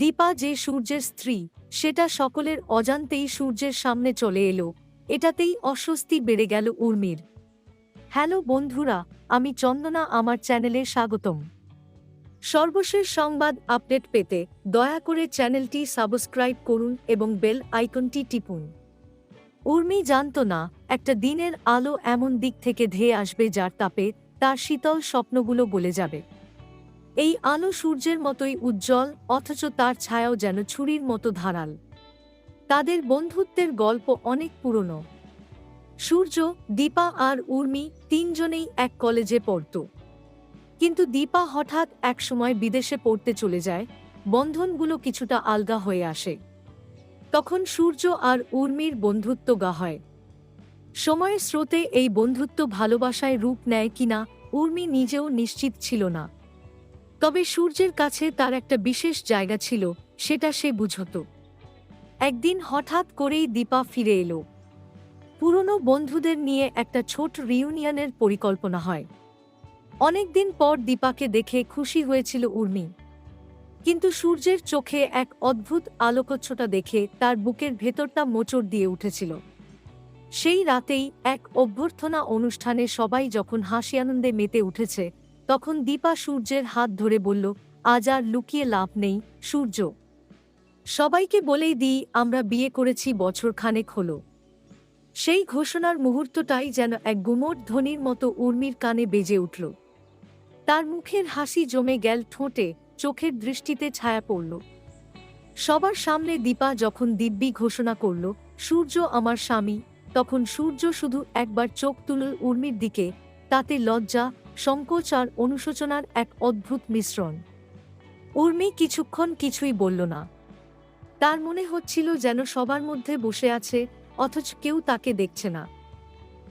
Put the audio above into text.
দীপা যে সূর্যের স্ত্রী, সেটা সকলের অজান্তেই সূর্যের সামনে চলে এলো। এটাতেই অস্বস্তি বেড়ে গেল উর্মির। হ্যালো বন্ধুরা, আমি চন্দনা, আমার চ্যানেলে স্বাগতম। সর্বশেষ সংবাদ আপডেট পেতে দয়া করে চ্যানেলটি সাবস্ক্রাইব করুন এবং বেল আইকনটি টিপুন। উর্মি জানত না, একটা দিনের আলো এমন দিক থেকে ধেয়ে আসবে যার তাপে তার শীতল স্বপ্নগুলো গলে যাবে। এই আলো সূর্যের মতোই উজ্জ্বল, অথচ তার ছায়াও যেন ছুরির মতো ধারাল। তাদের বন্ধুত্বের গল্প অনেক পুরনো। সূর্য, দীপা আর উর্মি তিনজনেই এক কলেজে পড়ত। কিন্তু দীপা হঠাৎ একসময় বিদেশে পড়তে চলে যায়, বন্ধনগুলো কিছুটা আলগা হয়ে আসে। তখন সূর্য আর উর্মির বন্ধুত্ব গা হয়। সময়ের স্রোতে এই বন্ধুত্ব ভালোবাসায় রূপ নেয় কিনা উর্মি নিজেও নিশ্চিত ছিল না। তবে সূর্যের কাছে তার একটা বিশেষ জায়গা ছিল, সেটা সে বুঝত। একদিন হঠাৎ করেই দীপা ফিরে এলো। পুরনো বন্ধুদের নিয়ে একটা ছোট রিউনিয়নের পরিকল্পনা হয়। অনেকদিন পর দীপাকে দেখে খুশি হয়েছিল উর্মি। কিন্তু সূর্যের চোখে এক অদ্ভুত আলোকচ্ছটা দেখে তার বুকের ভেতরটা মোচড় দিয়ে উঠেছিল। সেই রাতেই এক অভ্যর্থনা অনুষ্ঠানে সবাই যখন হাসি আনন্দে মেতে উঠেছে তখন দীপা সূর্যের হাত ধরে বলল, আজ আর লুকিয়ে লাভ নেই, সূর্য। সবাইকে বলেই দিই, আমরা বিয়ে করেছি বছর খানেক হলো। সেই ঘোষণার মুহূর্তটাই যেন এক গুমোট ধ্বনির মতো উর্মির কানে বেজে উঠল। তার মুখের হাসি জমে গেল ঠোঁটে, চোখের দৃষ্টিতে ছায়া পড়ল। সবার সামনে দীপা যখন দিব্যি ঘোষণা করল, সূর্য আমার স্বামী, তখন সূর্য শুধু একবার চোখ তুলল উর্মির দিকে, তাতে লজ্জা সংকোচ আর অনুশোচনার এক অদ্ভুত মিশ্রণ। উর্মি কিছুক্ষণ কিছুই বলল না। তার মনে হচ্ছিল যেন সবার মধ্যে বসে আছে, অথচ কেউ তাকে দেখছে না।